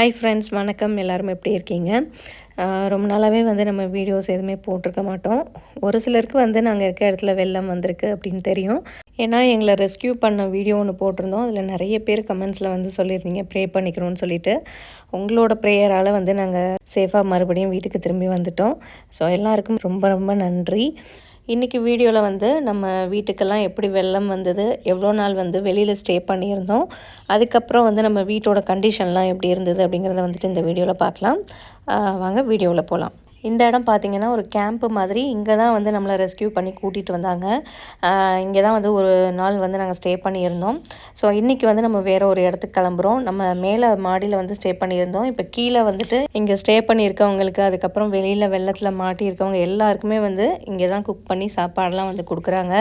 Hi friends வணக்கம். எல்லோரும் எப்படி இருக்கீங்க? ரொம்ப நாளாகவே வந்து நம்ம வீடியோஸ் எதுவுமே போட்டிருக்க மாட்டோம். ஒரு சிலருக்கு வந்து நாங்கள் இருக்க இடத்துல வெள்ளம் வந்திருக்கு அப்படின்னு தெரியும். ஏன்னா எங்களை ரெஸ்க்யூ பண்ண வீடியோ ஒன்று போட்டிருந்தோம். அதில் நிறைய பேர் கமெண்ட்ஸில் வந்து சொல்லியிருந்தீங்க ப்ரே பண்ணிக்கிறோன்னு சொல்லிட்டு. உங்களோட ப்ரேயரால் வந்து நாங்கள் சேஃபாக மறுபடியும் வீட்டுக்கு திரும்பி வந்துட்டோம். ஸோ எல்லாருக்கும் ரொம்ப ரொம்ப நன்றி. இன்றைக்கி வீடியோவில் வந்து நம்ம வீட்டுக்கெல்லாம் எப்படி வெள்ளம் வந்தது எவ்வளோ நாள் வந்து வெளியில் ஸ்டே பண்ணியிருந்தோம் அதுக்கப்புறம் வந்து நம்ம வீட்டோட கண்டிஷன்லாம் எப்படி இருந்தது அப்படிங்கிறத வந்துட்டு இந்த வீடியோவில் பார்க்கலாம். வாங்க வீடியோவில் போகலாம் இந்த இடம் பார்த்தீங்கன்னா ஒரு கேம்ப்பு மாதிரி இங்கே தான் வந்து நம்மளை ரெஸ்க்யூ பண்ணி கூட்டிகிட்டு வந்தாங்க. இங்கே தான் வந்து ஒரு நாள் வந்து நாங்கள் ஸ்டே பண்ணியிருந்தோம். ஸோ இன்றைக்கி வந்து நம்ம வேறு ஒரு இடத்துக்கு கிளம்புறோம். நம்ம மேலே மாடியில் வந்து ஸ்டே பண்ணியிருந்தோம். இப்போ கீழே வந்துட்டு இங்கே ஸ்டே பண்ணியிருக்கவங்களுக்கு அதுக்கப்புறம் வெளியில் வெள்ளத்தில் மாட்டியிருக்கவங்க எல்லாருக்குமே வந்து இங்கே தான் குக் பண்ணி சாப்பாடெலாம் வந்து கொடுக்குறாங்க.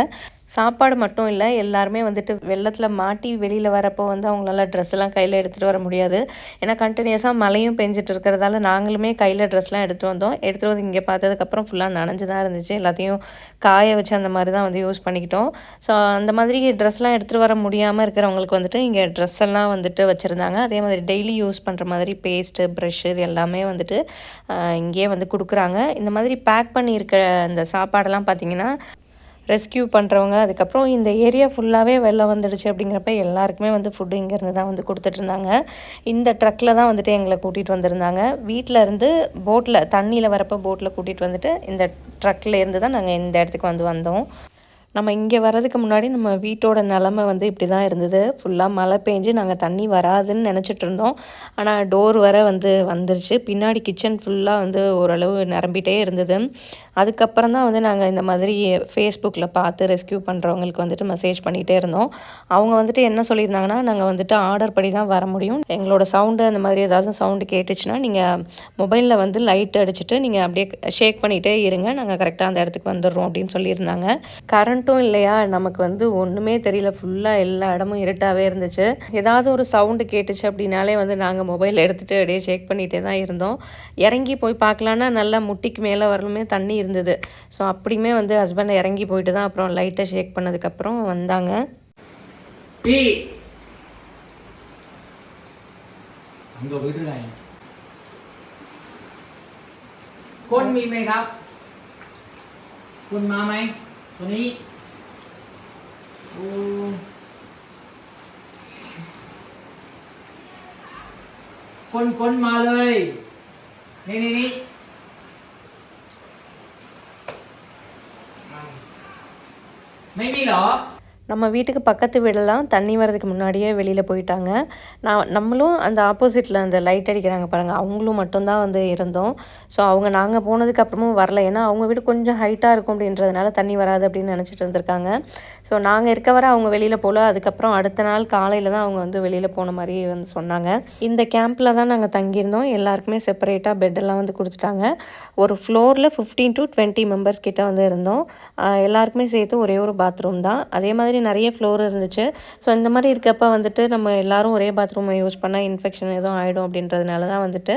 சாப்பாடு மட்டும் இல்லை எல்லாருமே வந்துட்டு வெள்ளத்தில் மாட்டி வெளியில் வரப்போ வந்து அவங்களால ட்ரெஸ்லாம் கையில் எடுத்துகிட்டு வர முடியாது. ஏன்னா கண்டினியூஸாக மழையும் பெஞ்சிட்டு இருக்கிறதால நாங்களுமே கையில் ட்ரெஸ்லாம் எடுத்துகிட்டு வந்தோம். எடுத்துகிட்டு வந்து இங்கே பார்த்ததுக்கப்புறம் ஃபுல்லாக நனைஞ்சு தான் இருந்துச்சு. எல்லாத்தையும் காய வச்சு அந்த மாதிரி தான் வந்து யூஸ் பண்ணிக்கிட்டோம். ஸோ அந்த மாதிரி ட்ரெஸ்லாம் எடுத்துகிட்டு வர முடியாமல் இருக்கிறவங்களுக்கு வந்துட்டு இங்கே ட்ரெஸ் எல்லாம் வந்துட்டு வச்சுருந்தாங்க. அதே மாதிரி டெய்லி யூஸ் பண்ணுற மாதிரி பேஸ்ட்டு ப்ரஷ் இது எல்லாமே வந்துட்டு இங்கேயே வந்து கொடுக்குறாங்க. இந்த மாதிரி பேக் பண்ணியிருக்க இந்த சாப்பாடெல்லாம் பார்த்தீங்கன்னா ரெஸ்க்யூ பண்ணுறவங்க அதுக்கப்புறம் இந்த ஏரியா ஃபுல்லாகவே வெள்ளம் வந்துடுச்சு அப்படிங்கிறப்ப எல்லாருக்குமே வந்து ஃபுட்டு இங்கேருந்து தான் வந்து கொடுத்துட்டு இருந்தாங்க. இந்த ட்ரக்கில் தான் வந்துட்டு எங்களை கூட்டிகிட்டு வந்திருந்தாங்க. வீட்டில் இருந்து போட்டில் தண்ணியில் வரப்போ போட்டில் கூட்டிகிட்டு வந்துட்டு இந்த ட்ரக்கில் இருந்து தான் நாங்கள் இந்த இடத்துக்கு வந்து வந்தோம். நம்ம இங்கே வர்றதுக்கு முன்னாடி நம்ம வீட்டோட நிலமை வந்து இப்படி தான் இருந்தது ஃபுல்லாக மழை பெஞ்சு நாங்கள் தண்ணி வராதுன்னு நினச்சிட்டு இருந்தோம். ஆனால் டோர் வர வந்து வந்துருச்சு. பின்னாடி கிச்சன் ஃபுல்லாக வந்து ஓரளவு நிரம்பிட்டே இருந்தது. அதுக்கப்புறம் தான் வந்து நாங்கள் இந்த மாதிரி ஃபேஸ்புக்கில் பார்த்து ரெஸ்க்யூ பண்ணுறவங்களுக்கு வந்துட்டு மெசேஜ் பண்ணிகிட்டே இருந்தோம். அவங்க வந்துட்டு என்ன சொல்லியிருந்தாங்கன்னா நாங்கள் வந்துட்டு ஆர்டர் படி தான் வர முடியும். எங்களோட சவுண்டு அந்த மாதிரி ஏதாவது சவுண்டு கேட்டுச்சுன்னா நீங்கள் மொபைலில் வந்து லைட் அடிச்சுட்டு நீங்கள் அப்படியே ஷேக் பண்ணிகிட்டே இருங்க. நாங்கள் கரெக்டாக அந்த இடத்துக்கு வந்துடுறோம் அப்படின்னு சொல்லியிருந்தாங்க. கரண்ட்டும் இல்லையா நமக்கு வந்து ஒன்றுமே தெரியல ஃபுல்லாக எல்லா இடமும் இருட்டாகவே இருந்துச்சு ஏதாவது ஒரு சவுண்டு கேட்டுச்சு அப்படின்னாலே வந்து நாங்கள் மொபைல் எடுத்துகிட்டு அப்படியே ஷேக் பண்ணிகிட்டே தான் இருந்தோம் இறங்கி போய் பார்க்கலான்னா நல்லா முட்டிக்கு மேலே வரலுமே தண்ணி இருந்தது ஸோ அப்படியுமே வந்து ஹஸ்பண்ட் இறங்கி போயிட்டு தான் அப்புறம் லைட்டை ஷேக் பண்ணதுக்கப்புறம் வந்தாங்க พี่ทำตัวไปเรื่อยคนมีไหมครับ คนมาไหมตัวนี้ โอ้คนคนมาเลย นี่นี่นี่ไม่มีเหรอ நம்ம வீட்டுக்கு பக்கத்து வீடெல்லாம் தண்ணி வரதுக்கு முன்னாடியே வெளியில் போயிட்டாங்க. நான் நம்மளும் அந்த ஆப்போசிட்டில் அந்த லைட் அடிக்கிறாங்க பாருங்கள் அவங்களும் மட்டும்தான் வந்து இருந்தோம். ஸோ அவங்க நாங்கள் போனதுக்கு அப்புறமும் வரல. ஏன்னா அவங்க வீடு கொஞ்சம் ஹைட்டாக இருக்கும் அப்படின்றதுனால தண்ணி வராது அப்படின்னு நினச்சிட்டு இருந்திருக்காங்க. ஸோ நாங்கள் இருக்க வர அவங்க வெளியில் போகல அதுக்கப்புறம் அடுத்த நாள் காலையில் தான் அவங்க வந்து வெளியில் போன மாதிரி வந்து சொன்னாங்க. இந்த கேம்பில் தான் நாங்கள் தங்கியிருந்தோம். எல்லாருக்குமே செப்பரேட்டாக பெட்டெல்லாம் வந்து கொடுத்துட்டாங்க. ஒரு ஃப்ளோரில் ஃபிஃப்டீன் டு டுவெண்ட்டி மெம்பர்ஸ் கிட்ட வந்து இருந்தோம். எல்லாருக்குமே சேர்த்து ஒரே ஒரு பாத்ரூம் தான். அதே மாதிரி நிறைய ஃப்ளோர் இருந்துச்சு. ஸோ இந்த மாதிரி இருக்கப்ப வந்துட்டு நம்ம எல்லாரும் ஒரே பாத்ரூமை யூஸ் பண்ணால் இன்ஃபெக்ஷன் எதுவும் ஆகிடும் அப்படின்றதுனால தான் வந்துட்டு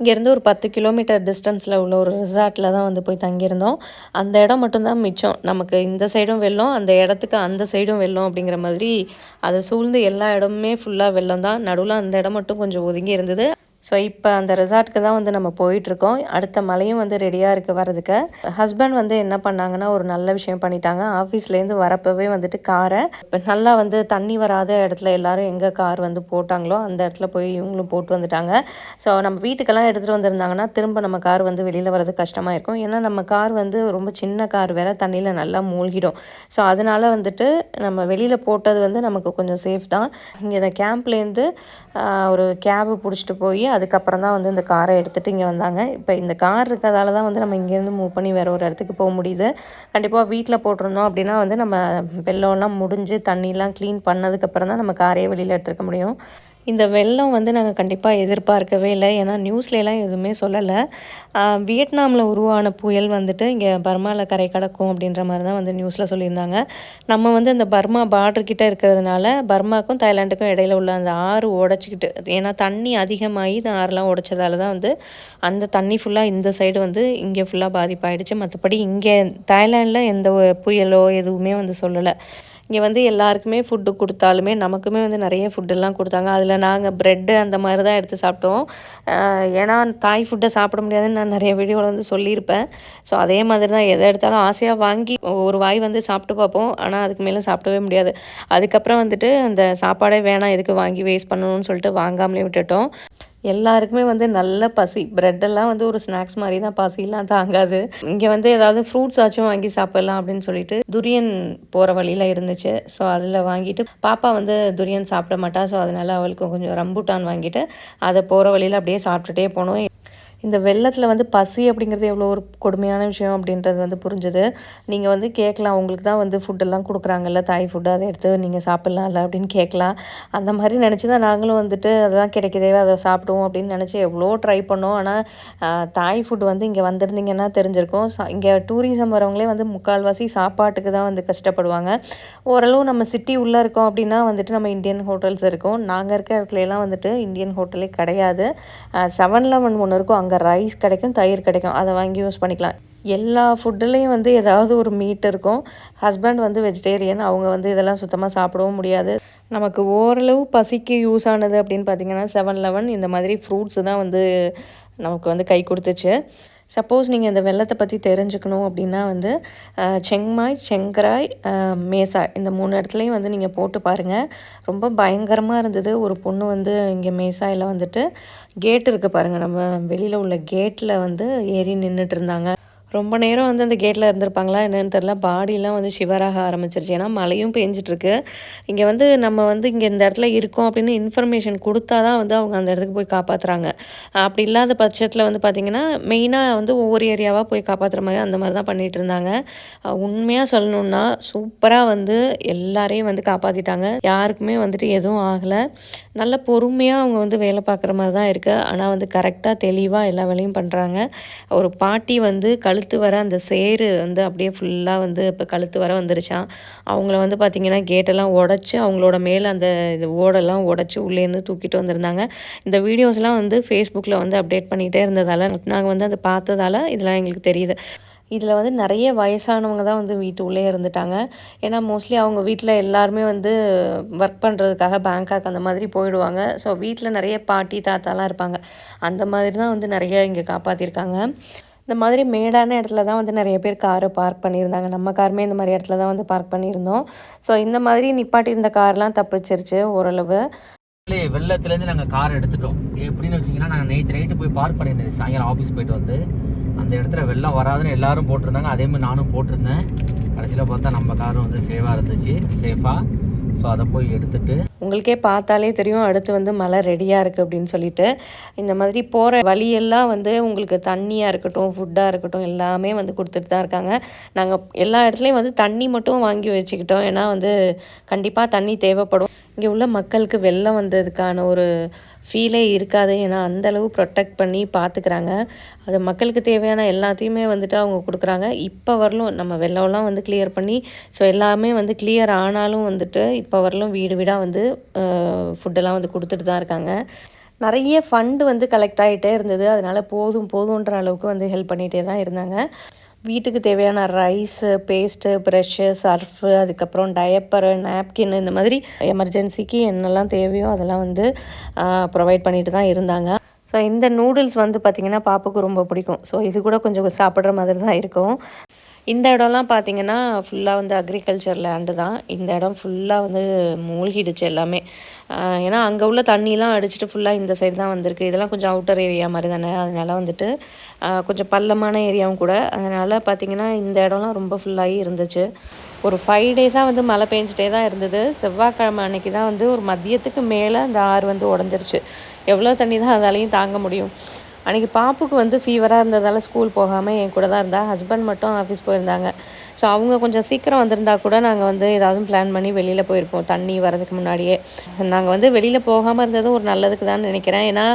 இங்கேருந்து ஒரு பத்து கிலோமீட்டர் டிஸ்டன்ஸில் உள்ள ஒரு ரிசார்ட்டில் தான் வந்து போய் தங்கியிருந்தோம். அந்த இடம் மட்டும்தான் மிச்சம். நமக்கு இந்த சைடும் வெள்ளம் அந்த இடத்துக்கு அந்த சைடும் வெள்ளம் அப்படிங்கிற மாதிரி அதை சூழ்ந்து எல்லா இடமுமே ஃபுல்லாக வெள்ளம் தான். நடுவில் அந்த இடம் மட்டும் கொஞ்சம் ஒதுங்கி இருந்தது. ஸோ இப்போ அந்த ரெசார்ட்டுக்கு தான் வந்து நம்ம போயிட்டுருக்கோம். அடுத்த மலையும் வந்து ரெடியாக இருக்குது வரதுக்கு ஹஸ்பண்ட் வந்து என்ன பண்ணாங்கன்னா ஒரு நல்ல விஷயம் பண்ணிட்டாங்க. ஆஃபீஸ்லேருந்து வரப்பவே வந்துட்டு காரை இப்போ நல்லா வந்து தண்ணி வராத இடத்துல எல்லாரும் எங்கே கார் வந்து போட்டாங்களோ அந்த இடத்துல போய் இவங்களும் போட்டு வந்துட்டாங்க. ஸோ நம்ம வீட்டுக்கெல்லாம் எடுத்துகிட்டு வந்திருந்தாங்கன்னா திரும்ப நம்ம கார் வந்து வெளியில் வரது கஷ்டமாக இருக்கும். ஏன்னா நம்ம கார் வந்து ரொம்ப சின்ன கார் வேறு தண்ணியில் நல்லா மூழ்கிடும். ஸோ அதனால் வந்துட்டு நம்ம வெளியில் போட்டது வந்து நமக்கு கொஞ்சம் சேஃப் தான். இங்கே இந்த கேம்ப்லேருந்து ஒரு கேபை பிடிச்சிட்டு போய் அதுக்கப்புறம் தான் வந்து இந்த காரை எடுத்துகிட்டு இங்கே வந்தாங்க. இப்போ இந்த கார் இருக்கிறதால தான் வந்து நம்ம இங்கேருந்து மூவ் பண்ணி வேற ஒரு இடத்துக்கு போக முடியுது. கண்டிப்பாக வீட்டில் போட்டிருந்தோம் அப்படின்னா வந்து நம்ம வெள்ளம்லாம் முடிஞ்சு தண்ணிலாம் க்ளீன் பண்ணதுக்கப்புறம் தான் நம்ம காரையே வெளியில் எடுத்துருக்க முடியும். இந்த வெள்ளம் வந்து நாங்கள் கண்டிப்பாக எதிர்பார்க்கவே இல்லை. ஏன்னா நியூஸ்லலாம் எதுவுமே சொல்லலை. வியட்நாமில் உருவான புயல் வந்துட்டு இங்கே பர்மாவில் கரை கடக்கும் அப்படின்ற மாதிரி தான் வந்து நியூஸில் சொல்லியிருந்தாங்க. நம்ம வந்து இந்த பர்மா பார்டர் இருக்கிறதுனால பர்மாக்கும் தாய்லாண்டுக்கும் இடையில உள்ள அந்த ஆறு உடச்சிக்கிட்டு ஏன்னா தண்ணி அதிகமாகி இந்த ஆறுலாம் உடைச்சதால தான் வந்து அந்த தண்ணி ஃபுல்லாக இந்த சைடு வந்து இங்கே ஃபுல்லாக பாதிப்பாயிடுச்சு. மற்றபடி இங்கே தாய்லாண்டில் எந்த ஒரு புயலோ எதுவுமே வந்து சொல்லலை. இங்கே வந்து எல்லாருக்குமே ஃபுட்டு கொடுத்தாலுமே நமக்குமே வந்து நிறைய ஃபுட்டெல்லாம் கொடுத்தாங்க. அதில் நாங்கள் ப்ரெட்டு அந்த மாதிரி தான் எடுத்து சாப்பிட்டோம். ஏன்னா தாய் ஃபுட்டை சாப்பிட முடியாதுன்னு நான் நிறைய வீடியோவில் வந்து சொல்லியிருப்பேன். ஸோ அதே மாதிரி தான் எதை எடுத்தாலும் ஆசையாக வாங்கி ஒரு வாய் வந்து சாப்பிட்டு பார்ப்போம். ஆனால் அதுக்கு மேலே சாப்பிடவே முடியாது. அதுக்கப்புறம் வந்துட்டு அந்த சாப்பாடே வேணாம் எதுக்கு வாங்கி வேஸ்ட் பண்ணணும்னு சொல்லிட்டு வாங்காமலே விட்டுட்டோம். எல்லாருக்குமே வந்து நல்ல பசி. ப்ரெட்டெல்லாம் வந்து ஒரு ஸ்நாக்ஸ் மாதிரி தான். பசிலாம் தாங்காது. இங்கே வந்து ஏதாவது ஃப்ரூட்ஸ் ஆச்சும் வாங்கி சாப்பிடலாம் அப்படின்னு சொல்லிட்டு துரியன் போகிற வழியில் இருந்துச்சு. ஸோ அதில் வாங்கிட்டு பாப்பா வந்து துரியன் சாப்பிட மாட்டா. ஸோ அதனால அவளுக்கு கொஞ்சம் ரம்புட்டான் வாங்கிட்டு அதை போகிற வழியில் அப்படியே சாப்பிட்டுட்டே போனோம். இந்த வெள்ளத்தில் வந்து பசி அப்படிங்கிறது எவ்வளோ ஒரு கொடுமையான விஷயம் அப்படின்றது வந்து புரிஞ்சுது. நீங்கள் வந்து கேட்கலாம் உங்களுக்கு தான் வந்து ஃபுட்டெல்லாம் கொடுக்குறாங்கல்ல தாய் ஃபுட்டு அதை எடுத்து நீங்கள் சாப்பிட்லாம்ல அப்படின்னு கேட்கலாம். அந்த மாதிரி நினச்சி தான் நாங்களும் வந்துட்டு அதெல்லாம் கிடைக்குதே அதை சாப்பிடுவோம் அப்படின்னு நினச்சி எவ்வளோ ட்ரை பண்ணோம். ஆனால் தாய் ஃபுட் வந்து இங்கே வந்திருந்தீங்கன்னா தெரிஞ்சிருக்கும். இங்கே டூரிசம் வரவங்களே வந்து முக்கால்வாசி சாப்பாட்டுக்கு தான் வந்து கஷ்டப்படுவாங்க. ஓரளவு நம்ம சிட்டி உள்ளே இருக்கோம் அப்படின்னா வந்துட்டு நம்ம இந்தியன் ஹோட்டல்ஸ் இருக்கும். நாங்கள் இருக்க இடத்துலலாம் வந்துட்டு இந்தியன் ஹோட்டலே கிடையாது. செவன் லெவன் ஒன்று இருக்கும். அங்கே அங்கே ரைஸ் கிடைக்கும் தயிர் கிடைக்கும். அதை வாங்கி யூஸ் பண்ணிக்கலாம். எல்லா ஃபுட்டுலேயும் வந்து ஏதாவது ஒரு மீட் இருக்கும். ஹஸ்பண்ட் வந்து வெஜிடேரியன் அவங்க வந்து இதெல்லாம் சுத்தமாக சாப்பிடவும் முடியாது. நமக்கு ஓரளவு பசிக்கு யூஸ் ஆனது அப்படின்னு பார்த்தீங்கன்னா செவன் லெவன் இந்த மாதிரி ஃப்ரூட்ஸு தான் வந்து நமக்கு வந்து கை கொடுத்துச்சு. சப்போஸ் நீங்கள் இந்த வெள்ளத்தை பற்றி தெரிஞ்சுக்கணும் அப்படின்னா வந்து செங்மாய் செங்கராய் மேசா இந்த மூணு இடத்துலையும் வந்து நீங்கள் போட்டு பாருங்கள் ரொம்ப பயங்கரமாக இருந்தது. ஒரு பொண்ணு வந்து இங்கே மேசாயில் வந்துட்டு கேட் இருக்குது பாருங்கள் நம்ம வெளியில் உள்ள கேட்டில் வந்து ஏறி நின்றுட்டு இருந்தாங்க. ரொம்ப நேரம் வந்து அந்த கேட்டில் இருந்திருப்பாங்களா என்னென்னு தெரில பாடியெலாம் வந்து ஷிவராக ஆரம்பிச்சிருச்சு. ஏன்னா மழையும் பெஞ்சிட்ருக்கு. இங்கே வந்து நம்ம வந்து இங்கே இந்த இடத்துல இருக்கோம் அப்படின்னு இன்ஃபர்மேஷன் கொடுத்தா தான் வந்து அவங்க அந்த இடத்துக்கு போய் காப்பாற்றுறாங்க அப்படி இல்லாத பட்சத்தில் வந்து பார்த்திங்கன்னா மெயினாக வந்து ஒவ்வொரு ஏரியாவாக போய் காப்பாற்றுற மாதிரி அந்த மாதிரி தான் பண்ணிகிட்டு இருந்தாங்க. உண்மையாக சொல்லணுன்னா சூப்பராக வந்து எல்லாரையும் வந்து காப்பாற்றிட்டாங்க யாருக்குமே வந்துட்டு எதுவும் ஆகலை. நல்ல பொறுமையாக அவங்க வந்து வேலை பார்க்குற மாதிரி தான் இருக்குது ஆனால் வந்து கரெக்டாக தெளிவாக எல்லா வேலையும் பண்ணுறாங்க ஒரு பாட்டி வந்து கழுத்து வர அந்த சேரு வந்து அப்படியே ஃபுல்லாக வந்து இப்போ கழுத்து வர வந்துருச்சான் அவங்கள வந்து பார்த்திங்கன்னா கேட்டெல்லாம் உடச்சி அவங்களோட மேலே அந்த இது ஓடெல்லாம் உடச்சி உள்ளேருந்து தூக்கிட்டு வந்திருந்தாங்க. இந்த வீடியோஸ்லாம் வந்து ஃபேஸ்புக்கில் வந்து அப்டேட் பண்ணிகிட்டே இருந்ததால் நாங்கள் வந்து அதை பார்த்ததால இதெல்லாம் எங்களுக்கு தெரியுது. இதில் வந்து நிறைய வயசானவங்க தான் வந்து வீட்டு உள்ளே இருந்துட்டாங்க. ஏன்னா மோஸ்ட்லி அவங்க வீட்டில் எல்லாருமே வந்து ஒர்க் பண்ணுறதுக்காக பேங்காக் அந்த மாதிரி போயிடுவாங்க. ஸோ வீட்டில் நிறைய பாட்டி தாத்தாலாம் இருப்பாங்க. அந்த மாதிரி தான் வந்து நிறைய இங்கே காப்பாற்றிருக்காங்க இந்த மாதிரி மேடான இடத்துல தான் வந்து நிறைய பேர் காரை பார்க் பண்ணியிருந்தாங்க. நம்ம காருமே இந்த மாதிரி இடத்துல தான் வந்து பார்க் பண்ணியிருந்தோம். ஸோ இந்த மாதிரி நிப்பாட்டி இருந்த கார்லாம் தப்பிச்சிருச்சு ஓரளவு. வெள்ளத்துலேருந்து நாங்கள் கார் எடுத்துட்டோம். எப்படின்னு வச்சிங்கன்னா நாங்கள் நைட் நைட்டு போய் பார்க் பண்ணியிருந்தேன். சாயங்காலம் ஆஃபீஸ் போயிட்டு வந்து. அந்த இடத்துல வெள்ளம் வராதுன்னு எல்லாரும் போட்டிருந்தாங்க. அதே மாதிரி நானும் போட்டிருந்தேன். கடைசியில் பார்த்தா நம்ம காரும் வந்து சேஃபாக இருந்துச்சு. சேஃபாக ஸோ அதை போய் எடுத்துட்டு உங்களுக்கே பார்த்தாலே தெரியும் அடுத்து வந்து மழை ரெடியாக இருக்குது அப்படின்னு சொல்லிட்டு. இந்த மாதிரி போகிற வழியெல்லாம் வந்து உங்களுக்கு தண்ணியாக இருக்கட்டும் ஃபுட்டாக இருக்கட்டும் எல்லாமே வந்து கொடுத்துட்டு தான் இருக்காங்க. நாங்கள் எல்லா இடத்துலையும் வந்து தண்ணி மட்டும் வாங்கி வச்சுக்கிட்டோம். ஏன்னா வந்து கண்டிப்பாக தண்ணி தேவைப்படும். இங்கே உள்ள மக்களுக்கு வெள்ளம் வந்ததுக்கான ஒரு ஃபீலே இருக்காது. ஏன்னா அந்தளவு ப்ரொட்டெக்ட் ப்ரொடெக்ட் பண்ணி பார்த்துக்கிறாங்க அது மக்களுக்கு தேவையான எல்லாத்தையுமே வந்துட்டு அவங்க கொடுக்குறாங்க. இப்போ வரலும் நம்ம வெள்ளம்லாம் வந்து கிளியர் பண்ணி ஸோ எல்லாமே வந்து கிளியர் ஆனாலும் வந்துட்டு இப்போ வரலும் வீடு வீடாக வந்து ஃபுட்டெல்லாம் வந்து கொடுத்துட்டு தான் இருக்காங்க. நிறைய ஃபண்டு வந்து கலெக்ட் ஆகிட்டே இருந்தது. அதனால் போதும் போதுன்ற அளவுக்கு வந்து ஹெல்ப் பண்ணிகிட்டே தான் இருந்தாங்க. வீட்டுக்கு தேவையான ரைஸு பேஸ்ட்டு ப்ரெஷ்ஷு சர்ஃபு அதுக்கப்புறம் டயப்பரு நாப்கின் இந்த மாதிரி எமர்ஜென்சிக்கு என்னெல்லாம் தேவையோ அதெல்லாம் வந்து ப்ரொவைட் பண்ணிட்டு தான் இருந்தாங்க. ஸோ இந்த நூடுல்ஸ் வந்து பார்த்திங்கன்னா பாப்புக்கு ரொம்ப பிடிக்கும். ஸோ இது கூட கொஞ்சம் சாப்பிட்ற மாதிரி தான் இருக்கும். இந்த இடம்லாம் பார்த்திங்கன்னா ஃபுல்லாக வந்து அக்ரிகல்ச்சர் லேண்டு தான். இந்த இடம் ஃபுல்லாக வந்து மூழ்கிடுச்சு எல்லாமே. ஏன்னா அங்கே உள்ள தண்ணிலாம் அடிச்சுட்டு ஃபுல்லாக இந்த சைடு தான் வந்திருக்கு. இதெல்லாம் கொஞ்சம் அவுட்டர் ஏரியா மாதிரி தானே. அதனால் வந்துட்டு கொஞ்சம் பள்ளமான ஏரியாவும் கூட. அதனால் பார்த்திங்கன்னா இந்த இடம்லாம் ரொம்ப ஃபுல்லாகி இருந்துச்சு. ஒரு ஃபைவ் டேஸாக வந்து மழை பெஞ்சிட்டே தான் இருந்தது. செவ்வாய்க்கிழமை அன்னைக்கு தான் வந்து ஒரு மதியத்துக்கு மேலே அந்த ஆறு வந்து உடஞ்சிருச்சு. எவ்வளோ தண்ணி தான் அதாலையும் தாங்க முடியும். அன்றைக்கி பாப்புக்கு வந்து ஃபீவராக இருந்ததால் ஸ்கூல் போகாமல் என் கூட தான் இருந்தா. ஹஸ்பண்ட் மட்டும் ஆஃபீஸ் போயிருந்தாங்க. ஸோ அவங்க கொஞ்சம் சீக்கிரம் வந்திருந்தா கூட நாங்கள் வந்து ஏதாவது பிளான் பண்ணி வெளியில் போயிருப்போம். தண்ணி வரதுக்கு முன்னாடியே. நாங்கள் வந்து வெளியில் போகாமல் இருந்ததும் ஒரு நல்லதுக்கு தான் நினைக்கிறேன். ஏன்னா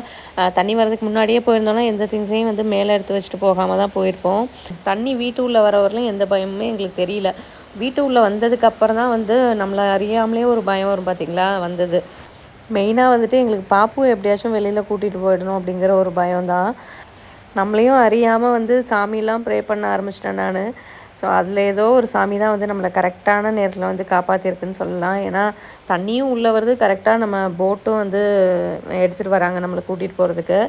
தண்ணி வரதுக்கு முன்னாடியே போயிருந்தோம்னா எந்த திங்ஸையும் வந்து மேலே எடுத்து வச்சுட்டு போகாமல் தான் போயிருப்போம். தண்ணி வீட்டு உள்ளே வர எந்த பயமுமே எங்களுக்கு தெரியல. வீட்டு உள்ளே வந்ததுக்கு அப்புறம் தான் வந்து நம்மளை அறியாமலே ஒரு பயம் வரும் பார்த்தீங்களா வந்தது. மெயினாக வந்துட்டு எங்களுக்கு பாப்புவை எப்படியாச்சும் வெளியில் கூட்டிகிட்டு போயிடணும் அப்படிங்கிற ஒரு பயம்தான் நம்மளையும் அறியாமல் வந்து சாமியெல்லாம் ப்ரே பண்ண ஆரம்பிச்சிட்டேன் நான். ஸோ அதில் ஏதோ ஒரு சாமி தான் வந்து நம்மளை கரெக்டான நேரத்தில் வந்து காப்பாற்றிருக்குன்னு சொல்லலாம். ஏன்னா தண்ணியும் உள்ளே வருது கரெக்டாக நம்ம போட்டும் வந்து எடுத்துகிட்டு வராங்க நம்மளை கூட்டிகிட்டு போகிறதுக்கு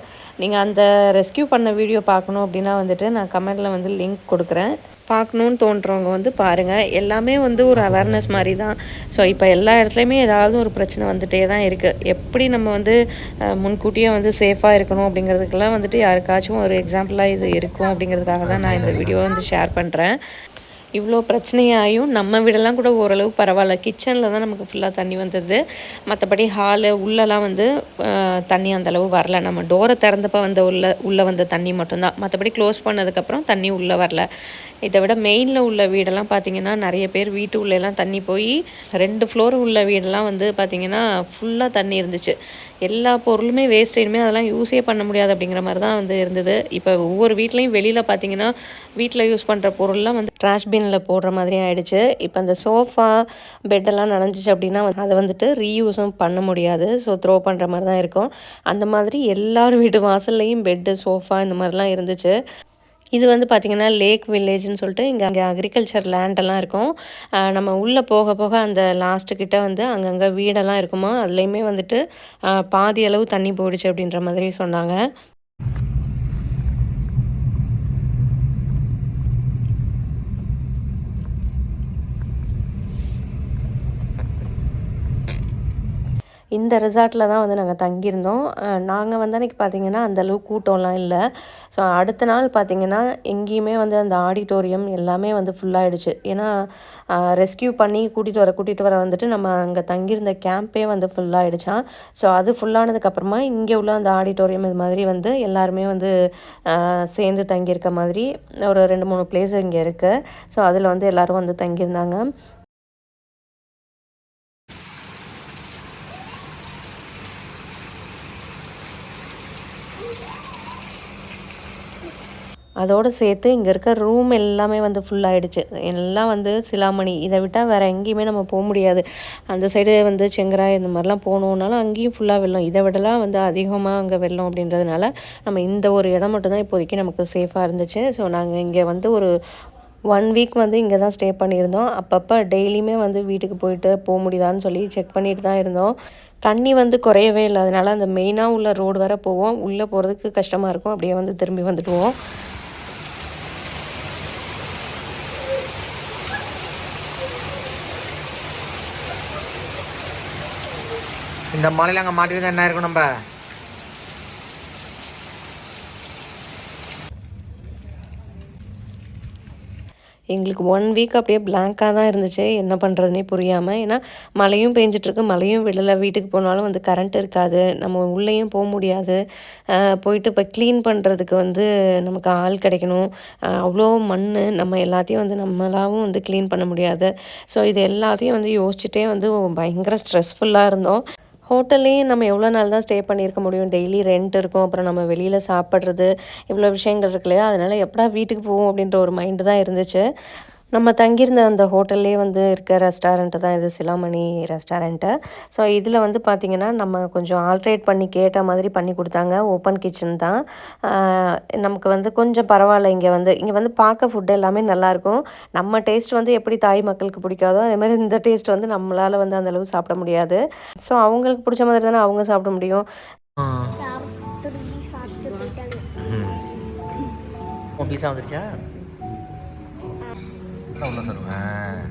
நீங்கள் அந்த ரெஸ்க்யூ பண்ண வீடியோ பார்க்கணும் அப்படின்னா வந்துட்டு நான் கமெண்டில் வந்து லிங்க் கொடுக்குறேன். பார்க்கணுன்னு தோன்றவங்க வந்து பாருங்கள் எல்லாமே வந்து ஒரு அவேர்னஸ் மாதிரி தான் ஸோ இப்போ எல்லா இடத்துலையுமே ஏதாவது ஒரு பிரச்சனை வந்துகிட்டே தான் இருக்குது எப்படி நம்ம வந்து முன்கூட்டியே வந்து சேஃபாக இருக்கணும் அப்படிங்கிறதுக்கெல்லாம் வந்துட்டு யாருக்காச்சும் ஒரு எக்ஸாம்பிளாக இது இருக்கும் அப்படிங்கிறதுக்காக தான் நான் இந்த வீடியோ வந்து ஷேர் பண்ணுறேன் இவ்வளோ பிரச்சனையாயும் நம்ம வீடெல்லாம் கூட ஓரளவு பரவாயில்ல. கிச்சனில் தான் நமக்கு ஃபுல்லாக தண்ணி வந்தது. மற்றபடி ஹாலு உள்ளெல்லாம் வந்து தண்ணி அந்தளவு வரல. நம்ம டோரை திறந்தப்போ வந்த உள்ள உள்ளே வந்த தண்ணி மட்டும்தான். மற்றபடி க்ளோஸ் பண்ணதுக்கப்புறம் தண்ணி உள்ளே வரல. இதை விட மெயினில் உள்ள வீடெல்லாம் பார்த்தீங்கன்னா நிறைய பேர் வீட்டு உள்ளெல்லாம் தண்ணி போய் ரெண்டு ஃப்ளோர் உள்ள வீடெல்லாம் வந்து பார்த்திங்கன்னா ஃபுல்லாக தண்ணி இருந்துச்சு. எல்லா பொருளுமே வேஸ்ட் இனிமேல் அதெல்லாம் யூஸே பண்ண முடியாது அப்படிங்கிற மாதிரி தான் வந்து இருந்தது. இப்போ ஒவ்வொரு வீட்லேயும் வெளியில் பார்த்தீங்கன்னா வீட்டில் யூஸ் பண்ணுற பொருள்லாம் வந்து ட்ராஷ் பின்னில் போடுற மாதிரி ஆகிடுச்சு இப்போ அந்த சோஃபா பெட்டெல்லாம் நனைஞ்சிச்சு அப்படின்னா வந்து அதை வந்துட்டு ரீயூஸும் பண்ண முடியாது. ஸோ த்ரோ பண்ணுற மாதிரி தான் இருக்கும். அந்த மாதிரி எல்லார் வீட்டு வாசல்லையும் பெட்டு சோஃபா இந்த மாதிரிலாம் இருந்துச்சு. இது வந்து பார்த்திங்கன்னா லேக் வில்லேஜ்னு சொல்லிட்டு இங்கே அங்கே அக்ரிகல்ச்சர் லேண்டெல்லாம் இருக்கும். நம்ம உள்ளே போக போக அந்த லாஸ்ட்டுக்கிட்ட வந்து அங்கங்கே வீடெல்லாம் இருக்குமா? அதுலேயுமே வந்துட்டு பாதி அளவு தண்ணி போயிடுச்சு அப்படின்ற மாதிரி சொன்னாங்க. இந்த ரிசார்ட்டில் தான் வந்து நாங்கள் தங்கியிருந்தோம். நாங்கள் வந்து அன்றைக்கி பார்த்தீங்கன்னா அந்தளவு கூட்டம்லாம் இல்லை. ஸோ அடுத்த நாள் பார்த்திங்கன்னா எங்கேயுமே வந்து அந்த ஆடிட்டோரியம் எல்லாமே வந்து ஃபுல்லாகிடுச்சு ஏன்னா ரெஸ்க்யூ பண்ணி கூட்டிகிட்டு வர கூட்டிகிட்டு வர வந்துட்டு நம்ம அங்கே தங்கியிருந்த கேம்பே வந்து ஃபுல்லாகிடுச்சான் ஸோ அது ஃபுல்லானதுக்கப்புறமா இங்கே உள்ள அந்த ஆடிட்டோரியம் இது மாதிரி வந்து எல்லாருமே வந்து சேர்ந்து தங்கியிருக்க மாதிரி ஒரு ரெண்டு மூணு பிளேஸ் இங்கே இருக்குது ஸோ அதில் வந்து எல்லோரும் வந்து தங்கியிருந்தாங்க. அதோடு சேர்த்து இங்கே இருக்க ரூம் எல்லாமே வந்து ஃபுல்லாகிடுச்சு எல்லாம் வந்து சிலாமணி. இதை விட்டால் வேறு எங்கேயுமே நம்ம போக முடியாது. அந்த சைடு வந்து செங்கராய் இந்த மாதிரிலாம் போகணுன்னாலும் அங்கேயும் ஃபுல்லாக வெள்ளம். இதை விடலாம் வந்து அதிகமாக அங்கே வெள்ளம் அப்படின்றதுனால நம்ம இந்த ஒரு இடம் மட்டும்தான் இப்போதைக்கு நமக்கு சேஃபாக இருந்துச்சு. ஸோ நாங்கள் இங்கே வந்து ஒரு ஒன் வீக் வந்து இங்கே தான் ஸ்டே பண்ணியிருந்தோம். அப்பப்போ டெய்லியுமே வந்து வீட்டுக்கு போயிட்டு போக முடியுதான்னு சொல்லி செக் பண்ணிட்டு தான் இருந்தோம். தண்ணி வந்து குறையவே இல்லை. அதனால அந்த மெயினாக உள்ள ரோடு வர போவோம். உள்ளே போகிறதுக்கு கஷ்டமாக இருக்கும். அப்படியே வந்து திரும்பி வந்துடுவோம். இந்த மலையில் அங்கே மாட்டிருந்தா என்ன இருக்கும் நம்ம? எங்களுக்கு ஒன் வீக் அப்படியே பிளாங்காக தான் இருந்துச்சு. என்ன பண்ணுறதுனே புரியாமல் ஏன்னா மழையும் பெஞ்சிட்ருக்கு மழையும் விடலை. வீட்டுக்கு போனாலும் வந்து கரண்ட் இருக்காது. நம்ம உள்ளேயும் போக முடியாது. போயிட்டு இப்போ க்ளீன் பண்ணுறதுக்கு வந்து நமக்கு ஆள் கிடைக்கணும். அவ்வளோ மண் நம்ம எல்லாத்தையும் வந்து நம்மளாவும் வந்து க்ளீன் பண்ண முடியாது. ஸோ இது எல்லாத்தையும் வந்து யோசிச்சுட்டே வந்து பயங்கர ஸ்ட்ரெஸ்ஃபுல்லாக இருந்தோம். ஹோட்டல்லையும் நம்ம எவ்வளோ நாள் தான் ஸ்டே பண்ணியிருக்க முடியும்? டெய்லி ரெண்ட் இருக்கும். அப்புறம் நம்ம வெளியில் சாப்பிட்றது இவ்வளோ விஷயங்கள் இருக்கு இல்லையா? அதனால் எப்படா வீட்டுக்கு போவோம் அப்படின்ற ஒரு மைண்டு தான் இருந்துச்சு. நம்ம தங்கியிருந்த அந்த ஹோட்டல்லே வந்து இருக்க ரெஸ்டாரண்ட்டு தான் இது சிலாமணி ரெஸ்டாரண்ட்டு ஸோ இதில் வந்து பார்த்திங்கன்னா நம்ம கொஞ்சம் ஆல்ட்ரேட் பண்ணி கேட்ட மாதிரி பண்ணி கொடுத்தாங்க. ஓப்பன் கிச்சன் தான். நமக்கு வந்து கொஞ்சம் பரவாயில்ல. இங்கே வந்து இங்கே வந்து பார்க்க ஃபுட் எல்லாமே நல்லாயிருக்கும் நம்ம டேஸ்ட் வந்து எப்படி தாய் மக்களுக்கு பிடிக்காதோ அதே மாதிரி இந்த டேஸ்ட் வந்து நம்மளால் வந்து அந்த அளவு சாப்பிட முடியாது. ஸோ அவங்களுக்கு பிடிச்ச மாதிரி தானே அவங்க சாப்பிட முடியும். பீஸா வந்துருச்சா? ஒன்று சொல்லுவேன்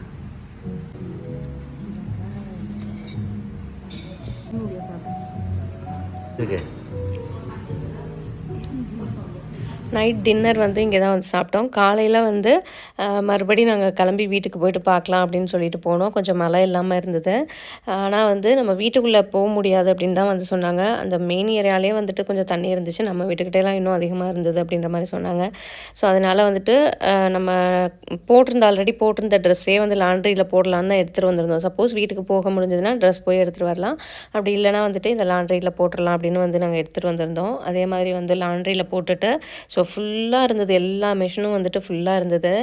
இருக்கு. நைட் டின்னர் வந்து இங்கே தான் வந்து சாப்பிட்டோம். காலையில் வந்து மறுபடியும் நாங்கள் கிளம்பி வீட்டுக்கு போயிட்டு பார்க்கலாம் அப்படின்னு சொல்லிட்டு போனோம். கொஞ்சம் மழை இல்லாமல் இருந்தது. ஆனால் வந்து நம்ம வீட்டுக்குள்ளே போக முடியாது அப்படின்னு தான் வந்து சொன்னாங்க. அந்த மெயின் ஏரியாலே வந்துட்டு கொஞ்சம் தண்ணி இருந்துச்சு. நம்ம வீட்டுக்கிட்டேலாம் இன்னும் அதிகமாக இருந்தது அப்படின்ற மாதிரி சொன்னாங்க. ஸோ அதனால் வந்துட்டு நம்ம போட்டிருந்த ஆல்ரெடி போட்டிருந்த ட்ரெஸ்ஸே வந்து லாண்ட்ரியில் போடலான்னு தான் எடுத்துகிட்டு வந்திருந்தோம். சப்போஸ் வீட்டுக்கு போக முடிஞ்சதுன்னா ட்ரெஸ் போய் எடுத்துகிட்டு வரலாம். அப்படி இல்லைனா வந்துட்டு இந்த லாண்ட்ரியில் போட்டுடலாம் அப்படின்னு வந்து நாங்கள் எடுத்துகிட்டு வந்திருந்தோம். அதே மாதிரி வந்து லாண்ட்ரியில் போட்டுட்டு ஸோ ஃபுல்லாக இருந்தது எல்லா மிஷினும் வந்துட்டு ஃபுல்லாக இருந்தது.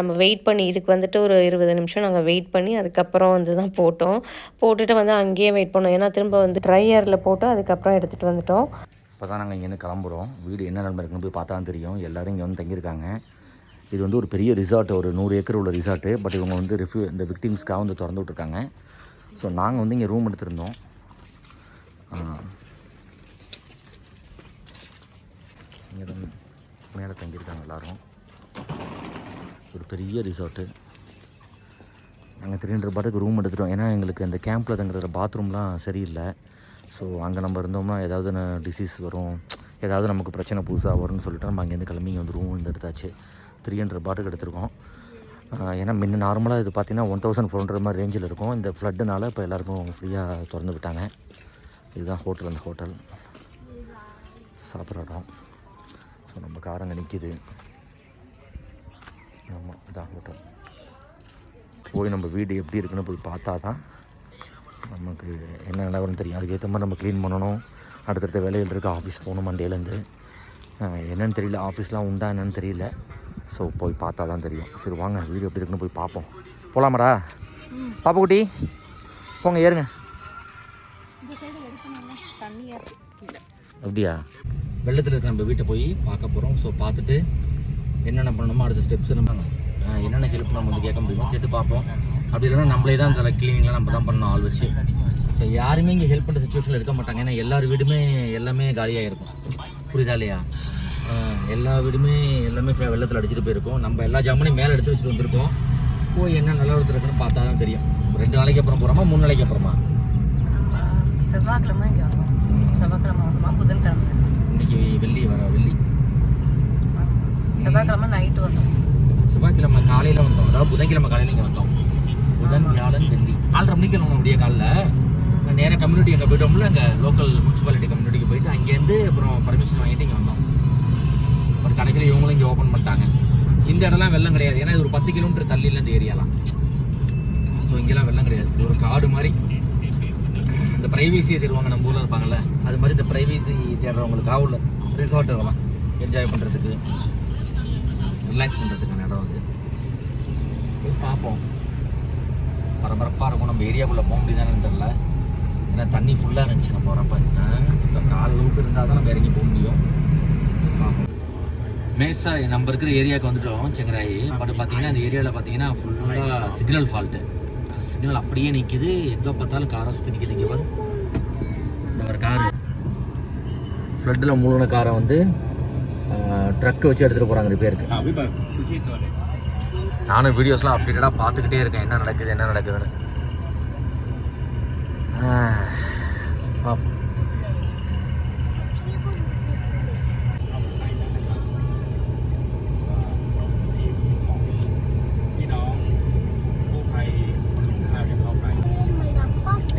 நம்ம வெயிட் பண்ணி இதுக்கு வந்துட்டு ஒரு இருபது நிமிஷம் நாங்கள் வெயிட் பண்ணி அதுக்கப்புறம் வந்து தான் போட்டோம். போட்டுட்டு வந்து அங்கேயே வெயிட் பண்ணோம். ஏன்னா திரும்ப வந்து ட்ரையரில் போட்டு அதுக்கப்புறம் எடுத்துகிட்டு வந்துட்டோம். இப்போ தான் நாங்கள் இங்கேருந்து கிளம்புறோம். வீடு என்ன நிலமை இருக்குன்னு போய் பார்த்தா தெரியும். எல்லோரும் இங்கே வந்து தங்கியிருக்காங்க. இது வந்து ஒரு பெரிய ரிசார்ட் ஒரு நூறு ஏக்கர் உள்ள ரிசார்ட்டு பட் இவங்க வந்து ரிஃப்யூ இந்த விக்டிம்ஸ்க்காக வந்து திறந்து விட்ருக்காங்க ஸோ நாங்கள் வந்து இங்கே ரூம் எடுத்திருந்தோம். இங்கே மேலே தங்கியிருக்காங்க எல்லோரும். ஒரு பெரிய ரிசார்ட்டு நாங்கள் த்ரீ ஹண்ட்ரட் பாட்டுக்கு ரூம் எடுத்துட்டோம். ஏன்னா எங்களுக்கு அந்த கேம்பில் தங்குற பாத்ரூம்லாம் சரியில்லை. ஸோ அங்கே நம்ம இருந்தோம்னா ஏதாவது டிசீஸ் வரும். ஏதாவது நமக்கு பிரச்சனை புதுசாக வரும்னு சொல்லிட்டு நம்ம அங்கேருந்து கிளம்பி இங்கே வந்து ரூம் வந்து எடுத்தாச்சு. த்ரீ ஹண்ட்ரட் பாட்டுக்கு எடுத்திருக்கோம். ஏன்னா முன்ன நார்மலாக இது பார்த்தீங்கன்னா ஒன் தௌசண்ட் ஃபோர் ஹண்ட்ரட் மாதிரி ரேஞ்சில் இருக்கும். இந்த ஃப்ளட்டுனால இப்போ எல்லாருக்கும் ஃப்ரீயாக திறந்து விட்டாங்க. இதுதான் ஹோட்டல் அந்த ஹோட்டல் சாப்பிட்ற இடம். ஸோ நம்ம கார் அங்கே நிற்கிது ஆமாம் இதான் ஹோட்டல் போய் நம்ம வீடு எப்படி இருக்குன்னு போய் பார்த்தா தான் நமக்கு என்ன நிலவரம் தெரியும். அதுக்கேற்ற மாதிரி நம்ம க்ளீன் பண்ணணும். அடுத்தடுத்த வேலைகள் இருக்குது ஆஃபீஸ் போகணும் மண்டேலேருந்து. என்னன்னு தெரியல. ஆஃபீஸ்லாம் உண்டா என்னன்னு தெரியல. ஸோ போய் பார்த்தா தான் தெரியும். சரி வாங்க. வீடு எப்படி இருக்குன்னு போய் பார்ப்போம். போகலாமாடா பாப்பாக்குட்டி போங்க ஏறுங்க. அப்படியா? வெள்ளத்தில் இருக்க நம்ம வீட்டை போய் பார்க்க போகிறோம் ஸோ பார்த்துட்டு என்னென்ன பண்ணணுமோ அடுத்த ஸ்டெப்ஸ் நம்ம என்னென்ன ஹெல்ப் நம்ம வந்து கேட்க முடியுமோ கேட்டு பார்ப்போம். அப்படி இல்லைன்னா நம்மளே தான் அந்த க்ளீனிங்லாம் நம்ம தான் பண்ணணும் ஆள் வச்சு. ஸோ யாருமே இங்கே ஹெல்ப் பண்ணுற சுச்சுவேஷனில் இருக்க மாட்டாங்க. ஏன்னா எல்லார் வீடுமே எல்லாமே காலியாக இருக்கும். புரியுதா இல்லையா? எல்லா வீடுமே எல்லாமே வெள்ளத்தில் அடிச்சிட்டு போயிருக்கோம். நம்ம எல்லா ஜாமானையும் மேலே எடுத்து வச்சுட்டு வந்திருக்கோம். போய் என்ன நிலவரத்தில் இருக்குன்னு பார்த்தா தான் தெரியும். ரெண்டு நாளைக்கு அப்புறம் போகிறோமா மூணு நாளைக்கு அப்புறமா? செவ்வாய்க்கிழமை இங்கே வந்தோம் ம். செவ்வாய்க்கிழமை வந்தோமா புதன்கிழமை. இன்னைக்கு வெள்ளி வர வெள்ளி. செவ்வாய்க்கிழமை நைட்டு வந்தோம். செவ்வாய்க்கிழமை காலையில் வந்தோம். அதாவது புதன்கிழமை காலையில் இங்கே வந்தோம். புதன் வியாழன் வெள்ளி. நாலரை மணிக்கு கிளம்பணும் அப்படியே காலைல நேராக கம்யூனிட்டி அங்கே போயிட்டோம்ல அங்கே லோக்கல் முனிசிபாலிட்டி கம்யூனிட்டிக்கு போயிட்டு அங்கேருந்து அப்புறம் பர்மிஷன் வாங்கிட்டு இங்கே வந்தோம். ஒரு கடைசியில் இவங்களும் இங்கே ஓப்பன் பண்ணிட்டாங்க. இந்த இடம்லாம் வெள்ளம் கிடையாது. ஏன்னா இது ஒரு பத்து கிலோமீட்டர் தள்ளியில் இந்த ஏரியாலாம் ஸோ இங்கெல்லாம் வெள்ளம் கிடையாது. ஒரு காடு மாதிரி. இந்த ப்ரைவேசியை தேடுவாங்க நம்ம ஊரில் இருப்பாங்கல்ல அது மாதிரி இந்த ப்ரைவேசி தேடுறவங்களுக்காக உள்ள ரிசார்ட் அதெல்லாம் என்ஜாய் பண்ணுறதுக்கு ரிலாக்ஸ் பண்ணுறதுக்கான இடம் அது. போய் பார்ப்போம். பரபரப்பாக இருக்கும். நம்ம ஏரியாக்குள்ளே போக முடியுதானு தெரில ஏன்னா தண்ணி ஃபுல்லாக இருந்துச்சு நம்ம போகிறப்ப இப்போ கால் விட்டு இருந்தால் தான் நம்ம இறங்கி போக முடியும். பார்ப்போம். மேசா நம்ம இருக்கிற ஏரியாவுக்கு வந்துட்டோம் செங்கராயி. பட் பார்த்தீங்கன்னா இந்த ஏரியாவில் பார்த்தீங்கன்னா ஃபுல்லாக சிக்னல் ஃபால்ட்டு சிக்னல் அப்படியே நிற்கிது எங்கே பார்த்தாலும் காரை சுற்றி நிற்கிது இங்கே வரும் இந்த ஒரு காரு. ஃப்ளட்டில் மூழ்கின காரை வந்து ட்ரக் வச்சு எடுத்துகிட்டு போகிறாங்க ரிப்பேருக்கு நானும் வீடியோஸ்லாம் அப்டேட்டடாக பார்த்துக்கிட்டே இருக்கேன். என்ன நடக்குது என்ன நடக்குதுன்னு. ஆ, பாப்போம்.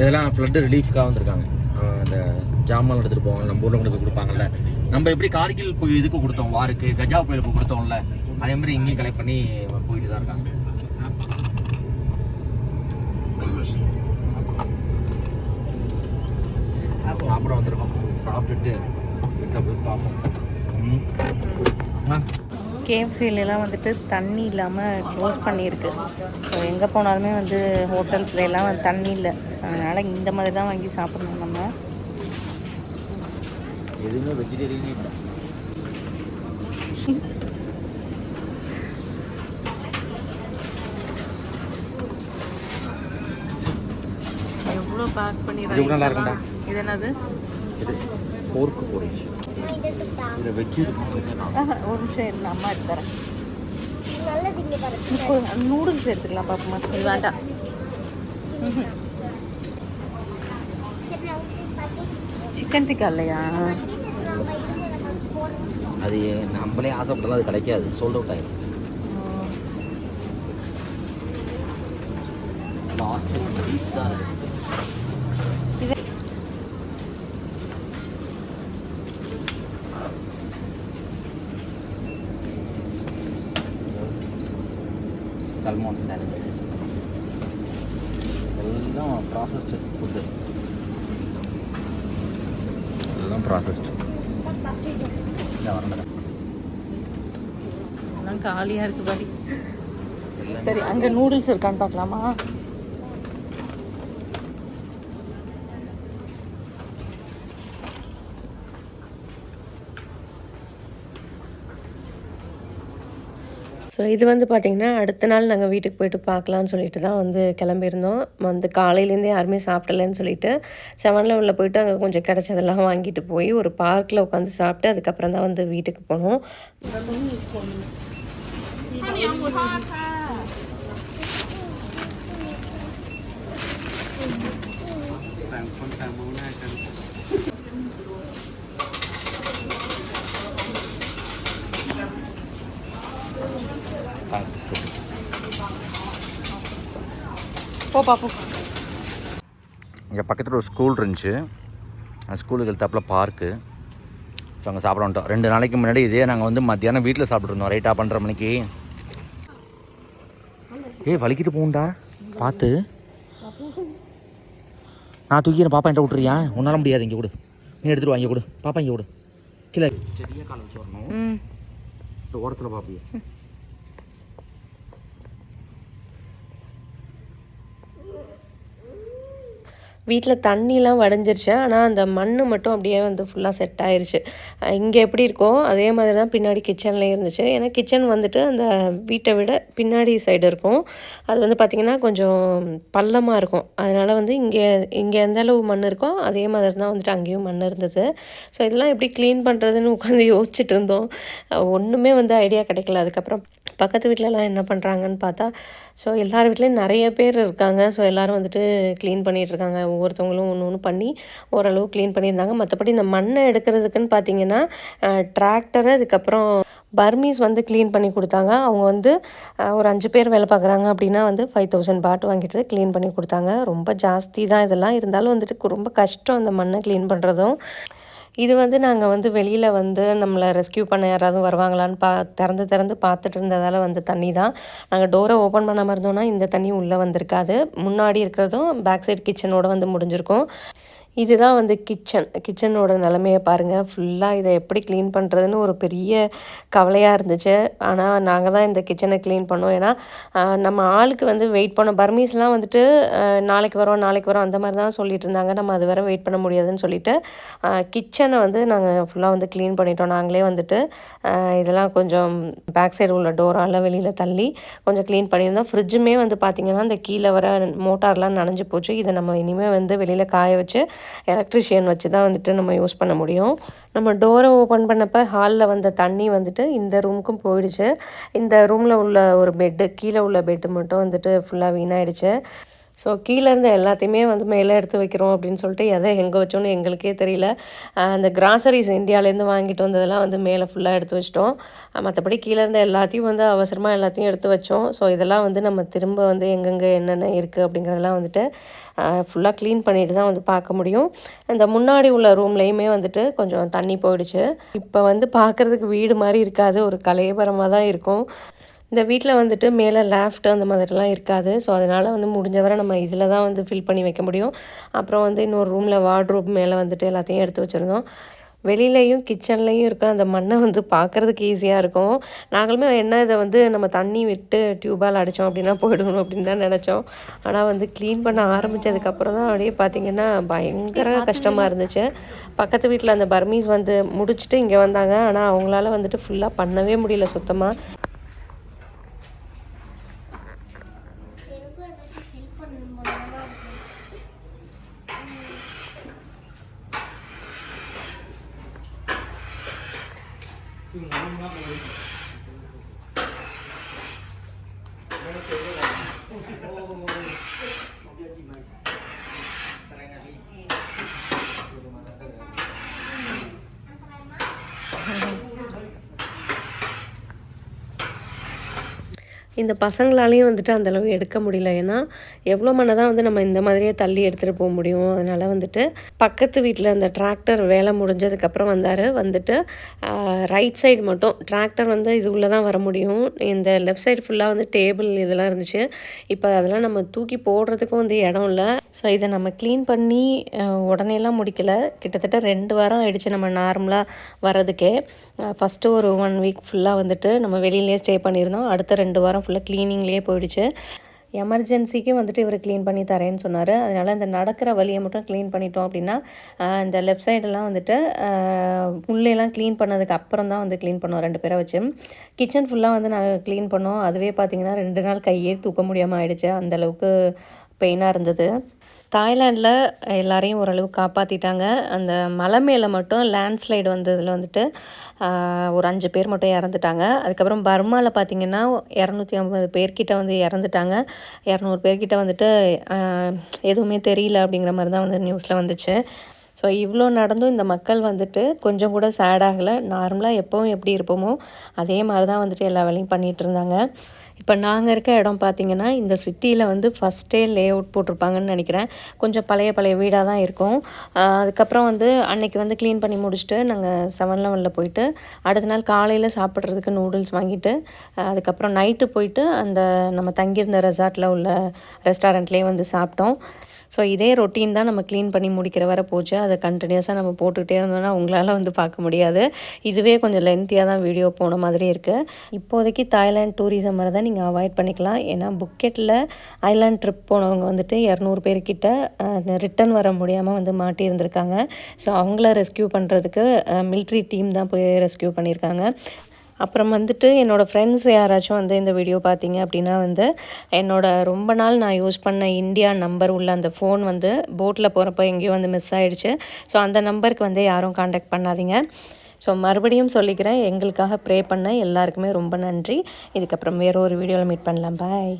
இதெல்லாம் ஃப்ளட்டு ரிலீஃப்காக வந்திருக்காங்க. அந்த ஜாமான் எடுத்துகிட்டு போவாங்க நம்ம ஊரில் கொண்டு போய் கொடுப்பாங்கல்ல. நம்ம எப்படி கார்கில் போய் இதுக்கு கொடுத்தோம் வாருக்கு கஜா புயலுக்கு கொடுத்தோம்ல அதே மாதிரி இங்கேயும் கலெக்ட் பண்ணி போயிட்டு தான் இருக்காங்க. சாப்பிட வந்திருக்கோம். சாப்பிட்டுட்டு போய் பார்ப்போம். ஆ. கேஎஃப்சிலலாம் வந்துட்டு தண்ணி இல்லாமல் க்ளோஸ் பண்ணியிருக்கு. ஸோ எங்கே போனாலுமே வந்து ஹோட்டல்ஸ்ல எல்லாம் வந்து தண்ணி இல்லை. அதனால் இந்த மாதிரி தான் வாங்கி சாப்பிடணும் நம்ம. எதுவுமே வெஜிடேரியனே இல்லை. எவ்வளோ பேக் பண்ணி இது கூட நல்லா இருக்கும்டா. இது என்னது? இது. போர்க்கு போரிச்சு இதில் வெஜ்ஜு ஒரு நிமிஷம் இருந்து அம்மா எடுத்துறேன் நூடுல்ஸ் எடுத்துக்கலாம் பாப்போமா இது வேண்டாம் சிக்கன் டிக்கா இல்லையா அது நம்மளே ஆசைப்பட்டாலும் அது கிடைக்காது சோல்ட் அவுட் ஆகிடும் லாஸ்ட் தான் சல்மான் சாண்ட்விச் எல்லாம் ப்ராசஸ்டு ஃபுட்டு எல்லாம் ப்ராசஸ்டு காலியாக இருக்கு பாடி சரி அங்கே நூடுல்ஸ் இருக்கான்னு பார்க்கலாமா? ஸோ இது வந்து பார்த்திங்கன்னா அடுத்த நாள் நாங்கள் வீட்டுக்கு போயிட்டு பார்க்கலான்னு சொல்லிட்டு தான் வந்து கிளம்பியிருந்தோம். வந்து காலையிலேருந்தே யாருமே சாப்பிடலன்னு சொல்லிட்டு செவன் லெவலில் போயிட்டு அங்கே கொஞ்சம் கிடச்சதெல்லாம் வாங்கிட்டு போய் ஒரு பார்க்கில் உட்காந்து சாப்பிட்டு அதுக்கப்புறம் தான் வந்து வீட்டுக்கு போனோம். போ பாப்போம் இங்கே பக்கத்தில் ஒரு ஸ்கூல் இருந்துச்சு. அந்த ஸ்கூலுக்கு எழுத்தாப்பில் பார்க்கு ஸோ அங்கே சாப்பிட வந்துட்டோம். ரெண்டு நாளைக்கு முன்னாடி இதே நாங்கள் வந்து மத்தியானம் வீட்டில் சாப்பிட்ருந்தோம் ரைட்டாக பண்ணுற மணிக்கு. ஏய் வலிக்கிட்டு போகும்டா. பார்த்து நான் தூக்கி பாப்பா என்கிட்ட விட்டுறியா? உன்னால முடியாது இங்கே கொடு. நீ எடுத்துட்டு வாங்கி கொடு. பாப்பா இங்கே கொடு. கீழே. ஸ்டெடியாக காலை வச்சு வரணும். ஓரத்தில் பாப்பியா? வீட்டில் தண்ணிலாம் வடைஞ்சிருச்சு. ஆனால் அந்த மண் மட்டும் அப்படியே வந்து ஃபுல்லாக செட் ஆயிருச்சு. இங்கே எப்படி இருக்கோ அதே மாதிரி தான் பின்னாடி கிச்சன்லேயும் இருந்துச்சு. ஏன்னா கிச்சன் வந்துட்டு அந்த வீட்டை விட பின்னாடி சைடு இருக்கும். அது வந்து பார்த்திங்கன்னா கொஞ்சம் பள்ளமாக இருக்கும். அதனால் வந்து இங்கே இங்கே எந்த அளவு மண் இருக்கோ அதே மாதிரி தான் வந்துட்டு அங்கேயும் மண் இருந்தது. ஸோ இதெல்லாம் எப்படி க்ளீன் பண்ணுறதுன்னு உட்காந்து யோசிச்சுட்டு இருந்தோம். ஒன்றுமே வந்து ஐடியா கிடைக்கல. அதுக்கப்புறம் பக்கத்து வீட்டிலலாம் என்ன பண்ணுறாங்கன்னு பார்த்தா ஸோ எல்லார் வீட்லேயும் நிறைய பேர் இருக்காங்க. ஸோ எல்லோரும் வந்துட்டு க்ளீன் பண்ணிகிட்ருக்காங்க ஒவ்வொருத்தவங்களும் ஒன்று ஒன்று பண்ணி ஓரளவு க்ளீன் பண்ணியிருந்தாங்க. மற்றபடி இந்த மண்ணை எடுக்கிறதுக்குன்னு பார்த்தீங்கன்னா டிராக்டரு அதுக்கப்புறம் பர்மீஸ் வந்து க்ளீன் பண்ணி கொடுத்தாங்க. அவங்க வந்து ஒரு அஞ்சு பேர் வேலை பார்க்குறாங்க அப்படின்னா வந்து ஃபைவ் தௌசண்ட் பாட் வாங்கிட்டு க்ளீன் பண்ணி கொடுத்தாங்க. ரொம்ப ஜாஸ்தி தான் இதெல்லாம். இருந்தாலும் வந்துட்டு ரொம்ப கஷ்டம் அந்த மண்ணை க்ளீன் பண்ணுறதும் இது வந்து நாங்கள் வந்து வெளியில் வந்து நம்மளை ரெஸ்க்யூ பண்ண யாராவது வருவாங்களான்னு பா திறந்து திறந்து பார்த்துட்டு இருந்ததால் வந்து தண்ணி தான். நாங்கள் டோரை ஓப்பன் பண்ணாமல் இருந்தோன்னா இந்த தண்ணி உள்ளே வந்திருக்காது. முன்னாடி இருக்கிறதும் பேக் சைட் கிச்சனோட வந்து முடிஞ்சிருக்கும். இதுதான் வந்து கிச்சன். கிச்சனோட நிலமையை பாருங்கள் ஃபுல்லாக இதை எப்படி க்ளீன் பண்ணுறதுன்னு ஒரு பெரிய கவலையாக இருந்துச்சு. ஆனால் நாங்கள் தான் இந்த கிச்சனை க்ளீன் பண்ணோம். ஏன்னா நம்ம ஆளுக்கு வந்து வெயிட் பண்ணோம் பர்மீஸ்லாம் வந்துட்டு நாளைக்கு வரோம் நாளைக்கு வரோம் அந்த மாதிரி தான் சொல்லிட்டு இருந்தாங்க. நம்ம அது வரை வெயிட் பண்ண முடியாதுன்னு சொல்லிட்டு கிச்சனை வந்து நாங்கள் ஃபுல்லாக வந்து க்ளீன் பண்ணிட்டோம். நாங்களே வந்துட்டு இதெல்லாம் கொஞ்சம் பேக் சைடு உள்ள டோரால் வெளியில் தள்ளி கொஞ்சம் க்ளீன் பண்ணியிருந்தோம். ஃப்ரிட்ஜுமே வந்து பார்த்திங்கன்னா இந்த கீழே வர மோட்டார்லாம் நனைஞ்சு போச்சு. இதை நம்ம இனிமேல் வந்து வெளியில் காய வச்சு எலக்ட்ரிஷியன் வச்சு தான் வந்துட்டு நம்ம யூஸ் பண்ண முடியும். நம்ம டோரை ஓப்பன் பண்ணப்போ ஹாலில் வந்த தண்ணி வந்துட்டு இந்த ரூமுக்கும் போயிடுச்சு. இந்த ரூமில் உள்ள ஒரு பெட்டு கீழே உள்ள பெட்டு மட்டும் வந்துட்டு ஃபுல்லாக வீணாயிடுச்சு. ஸோ கீழே இருந்த எல்லாத்தையுமே வந்து மேலே எடுத்து வைக்கிறோம் அப்படின்னு சொல்லிட்டு எதை எங்கே வச்சோன்னு எங்களுக்கே தெரியல. அந்த கிராசரிஸ் இந்தியாவிலேருந்து வாங்கிட்டு வந்ததெல்லாம் வந்து மேலே ஃபுல்லாக எடுத்து வச்சிட்டோம். மற்றபடி கீழே இருந்த எல்லாத்தையும் வந்து அவசரமாக எல்லாத்தையும் எடுத்து வச்சோம். ஸோ இதெல்லாம் வந்து நம்ம திரும்ப வந்து எங்கெங்கே என்னென்ன இருக்குது அப்படிங்கிறதெல்லாம் வந்துட்டு ஃபுல்லாக க்ளீன் பண்ணிட்டு தான் வந்து பார்க்க முடியும். இந்த முன்னாடி உள்ள ரூம்லேயுமே வந்துட்டு கொஞ்சம் தண்ணி போயிடுச்சு. இப்போ வந்து பார்க்குறதுக்கு வீடு மாதிரி இருக்காது. ஒரு கலையபரமாக தான் இருக்கும். இந்த வீட்டில் வந்துட்டு மேலே லேஃப்ட் அந்த மாதிரிலாம் இருக்காது. ஸோ அதனால் வந்து முடிஞ்ச வரை நம்ம இதில் தான் வந்து ஃபில் பண்ணி வைக்க முடியும். அப்புறம் வந்து இன்னொரு ரூமில் வார்ட்ரோப் மேலே வந்துட்டு எல்லாத்தையும் எடுத்து வச்சுருந்தோம். வெளியிலையும் கிச்சன்லேயும் இருக்க அந்த மண்ணை வந்து பார்க்குறதுக்கு ஈஸியாக இருக்கும். நாங்களுமே என்ன இதை வந்து நம்ம தண்ணி விட்டு டியூபால் அடித்தோம் அப்படின்னா போயிடணும் அப்படின்னு தான் நினச்சோம். ஆனால் வந்து க்ளீன் பண்ண ஆரம்பித்ததுக்கப்புறம் தான் அப்படியே பார்த்திங்கன்னா பயங்கர கஷ்டமாக இருந்துச்சு. பக்கத்து வீட்டில் அந்த பர்மீஸ் வந்து முடிச்சுட்டு இங்கே வந்தாங்க. ஆனால் அவங்களால வந்துட்டு ஃபுல்லாக பண்ணவே முடியல சுத்தமாக ไม่เจอได้ไงโอ้โหเดือนกี่ใบตารางงานนี้ இந்த பசங்களாலையும் வந்துட்டு அந்தளவு எடுக்க முடியல. ஏன்னா எவ்வளோ மண்ணை தான் வந்து நம்ம இந்த மாதிரியே தள்ளி எடுத்துகிட்டு போக முடியும்? அதனால் வந்துட்டு பக்கத்து வீட்டில் அந்த டிராக்டர் வேலை முடிஞ்சதுக்கப்புறம் வந்தார். வந்துட்டு ரைட் சைடு மட்டும் டிராக்டர் வந்து இது உள்ளே தான் வர முடியும். இந்த லெஃப்ட் சைடு ஃபுல்லாக வந்து டேபிள் இதெல்லாம் இருந்துச்சு. இப்போ அதெல்லாம் நம்ம தூக்கி போடுறதுக்கும் வந்து இடம் இல்லை. ஸோ இதை நம்ம க்ளீன் பண்ணி உடனேலாம் முடிக்கலை. கிட்டத்தட்ட ரெண்டு வாரம் ஆயிடுச்சு நம்ம நார்மலாக வர்றதுக்கே. ஃபஸ்ட்டு ஒரு ஒன் வீக் ஃபுல்லாக வந்துட்டு நம்ம வெளியிலே ஸ்டே பண்ணியிருந்தோம். அடுத்த ரெண்டு வாரம் ஃபுல்லாக க்ளீனிங்லேயே போயிடுச்சு. எமர்ஜென்சிக்கு வந்துட்டு இவர் க்ளீன் பண்ணி தரேன்னு சொன்னார். அதனால் இந்த நடக்கிற வழியை மட்டும் க்ளீன் பண்ணிட்டோம் அப்படின்னா இந்த லெஃப்ட் சைடெல்லாம் வந்துட்டு உள்ளேலாம் க்ளீன் பண்ணதுக்கு அப்புறம் தான் வந்து க்ளீன் பண்ணோம் ரெண்டு பேரை வச்சு. கிச்சன் ஃபுல்லாக வந்து நாங்கள் க்ளீன் பண்ணோம். அதுவே பார்த்திங்கன்னா ரெண்டு நாள் கையே தூக்க முடியாமல் ஆயிடுச்சு. அந்த அளவுக்கு பெயினாக இருந்தது. தாய்லாண்டில் எல்லாரையும் ஓரளவு காப்பாற்றிட்டாங்க அந்த மலை மேலே மட்டும் லேண்ட்ஸ்லைடு வந்ததில் வந்துட்டு ஒரு அஞ்சு பேர் மட்டும் இறந்துட்டாங்க. அதுக்கப்புறம் பர்மாவில் பார்த்திங்கன்னா இரநூத்தி ஐம்பது பேர்கிட்ட வந்து இறந்துட்டாங்க. இரநூறு பேர்கிட்ட வந்துட்டு எதுவுமே தெரியல அப்படிங்கிற மாதிரி தான் வந்து நியூஸில் வந்துச்சு. ஸோ இவ்வளோ நடந்தும் இந்த மக்கள் வந்துட்டு கொஞ்சம் கூட சேட் ஆகலை. நார்மலாக எப்போவும் எப்படி இருப்போமோ அதே மாதிரி தான் வந்துட்டு எல்லா வேலையும் பண்ணிகிட்டு இருந்தாங்க. இப்போ நாங்கள் இருக்க இடம் பார்த்திங்கன்னா இந்த சிட்டியில் வந்து ஃபஸ்ட்டே லே அவுட் போட்டிருப்பாங்கன்னு நினைக்கிறேன். கொஞ்சம் பழைய பழைய வீடாக தான் இருக்கும். அதுக்கப்புறம் வந்து அன்னைக்கு வந்து க்ளீன் பண்ணி முடிச்சுட்டு நாங்கள் செவன் லெவனில் போயிட்டு அடுத்த நாள் காலையில் சாப்பிட்றதுக்கு நூடுல்ஸ் வாங்கிட்டு அதுக்கப்புறம் நைட்டு போயிட்டு அந்த நம்ம தங்கியிருந்த ரெசார்ட்டில் உள்ள ரெஸ்டாரண்ட்லேயே வந்து சாப்பிட்டோம். ஸோ இதே ரொட்டீன் தான் நம்ம க்ளீன் பண்ணி முடிக்கிற வரை போச்சு. அதை கண்டினியூஸாக நம்ம போட்டுக்கிட்டே இருந்தோம்னா உங்களால் வந்து பார்க்க முடியாது. இதுவே கொஞ்சம் லென்த்தியாக தான் வீடியோ போன மாதிரி இருக்குது இப்போதைக்கு தாய்லாண்ட் டூரிசம் மாதிரி தான் நீங்கள் அவாய்ட் பண்ணிக்கலாம். ஏன்னா புக்கெட்டில் ஐலாண்ட் ட்ரிப் போனவங்க வந்துட்டு இரநூறு பேர்கிட்ட ரிட்டர்ன் வர முடியாமல் வந்து மாட்டியிருந்திருக்காங்க ஸோ அவங்கள ரெஸ்க்யூ பண்ணுறதுக்கு மிலிட்ரி டீம் தான் போய் ரெஸ்க்யூ பண்ணியிருக்காங்க அப்புறம் வந்துட்டு என்னோடய ஃப்ரெண்ட்ஸ் யாராச்சும் வந்து இந்த வீடியோ பார்த்தீங்க அப்படின்னா வந்து என்னோட ரொம்ப நாள் நான் யூஸ் பண்ண இந்தியா நம்பர் உள்ள அந்த ஃபோன் வந்து போட்டில் போகிறப்ப எங்கேயோ வந்து மிஸ் ஆகிடுச்சு ஸோ அந்த நம்பருக்கு வந்து யாரும் காண்டாக்ட் பண்ணாதீங்க. ஸோ மறுபடியும் சொல்லிக்கிறேன். எங்களுக்காக ப்ரே பண்ண எல்லாருக்குமே ரொம்ப நன்றி. இதுக்கப்புறம் வேற ஒரு வீடியோவில் மீட் பண்ணலாம். பாய்